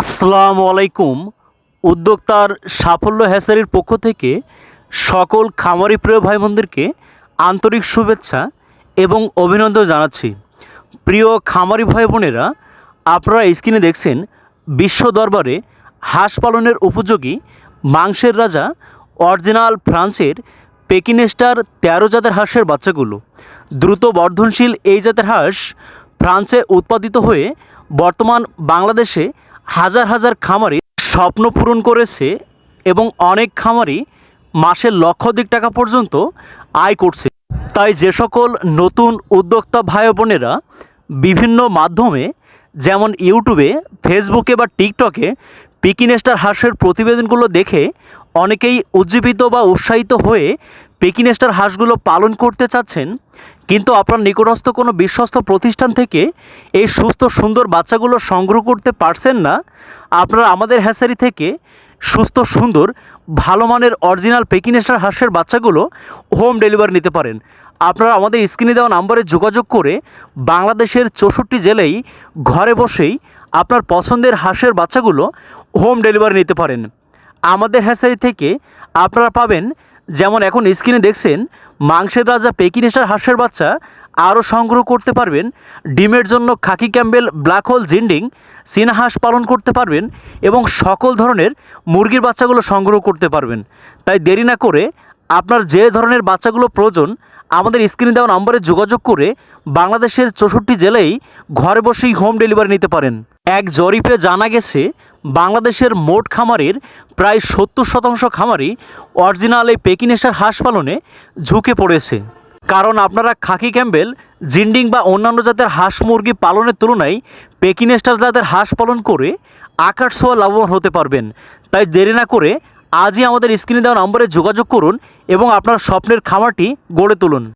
আসসালামু আলাইকুম। উদ্যোক্তার সাফল্য হ্যাসারির পক্ষ থেকে সকল খামারি প্রিয় ভাই বোনদেরকে আন্তরিক শুভেচ্ছা এবং অভিনন্দন জানাচ্ছি। প্রিয় খামারি ভাই বোনেরা আপনারা স্ক্রিনে দেখছেন বিশ্ব দরবারে হাঁস পালনের উপযোগী মাংসের রাজা অরিজিনাল ফ্রান্সের পেকিনেস্টার তেরো জাতের হাঁসের বাচ্চাগুলো। দ্রুত বর্ধনশীল এই জাতের হাঁস ফ্রান্সে উৎপাদিত হয়ে বর্তমান বাংলাদেশে হাজার হাজার খামারি স্বপ্ন পূরণ করেছে এবং অনেক খামারি মাসে লক্ষাধিক টাকা পর্যন্ত আয় করছে। তাই যে সকল নতুন উদ্যোক্তা ভাই বোনেরা বিভিন্ন মাধ্যমে, যেমন ইউটিউবে, ফেসবুকে বা টিকটকে, পিকিনেস্টার হাঁসের প্রতিবেদনগুলো দেখে অনেকেই উজ্জীবিত বা উৎসাহিত হয়ে পেকিনেস্টার হাঁসগুলো পালন করতে চাচ্ছেন, কিন্তু আপনার নিকটস্থ কোনো বিশ্বস্ত প্রতিষ্ঠান থেকে এই সুস্থ, সুন্দর বাচ্চাগুলো সংগ্রহ করতে পারছেন না, আপনারা আমাদের হ্যাসারি থেকে সুস্থ, সুন্দর, ভালো মানের অরিজিনাল পেকিনেস্টার হাঁসের বাচ্চাগুলো হোম ডেলিভারি নিতে পারেন। আপনারা আমাদের স্ক্রিনে দেওয়া নাম্বারে যোগাযোগ করে বাংলাদেশের চৌষট্টি জেলেই ঘরে বসেই আপনার পছন্দের হাঁসের বাচ্চাগুলো হোম ডেলিভারি নিতে পারেন। আমাদের হ্যাসারি থেকে আপনারা পাবেন যেমন এখন স্ক্রিনে দেখছেন, মাংসের রাজা পেকিনেস্টার হাঁসের বাচ্চা আরও সংগ্রহ করতে পারবেন। ডিমের জন্য খাকি ক্যাম্বেল, ব্ল্যাক হোল, জিন্ডিং হাঁস পালন করতে পারবেন এবং সকল ধরনের মুরগির বাচ্চাগুলো সংগ্রহ করতে পারবেন। তাই দেরি না করে আপনার যে ধরনের বাচ্চাগুলো প্রয়োজন, আমাদের স্ক্রিনে দেওয়া নম্বরে যোগাযোগ করে বাংলাদেশের চৌষট্টি জেলায় ঘরে বসেই হোম ডেলিভারি নিতে পারেন। এক জরিপে জানা গেছে বাংলাদেশের মোট খামারের প্রায় সত্তর শতাংশ খামারই অরিজিনাল এই পেকিনেশার হাঁস পালনে ঝুঁকে পড়েছে। কারণ আপনারা খাকি ক্যাম্বেল, জিন্ডিং বা অন্যান্য জাতের হাঁস মুরগি পালনের তুলনায় পেকিনেস্টার জাতের হাঁস পালন করে আকার ছোঁয়া লাভবান হতে পারবেন। তাই দেরি না করে আজই আমাদের স্ক্রিনে দেওয়া নম্বরে যোগাযোগ করুন এবং আপনার স্বপ্নের খামারটি গড়ে তুলুন।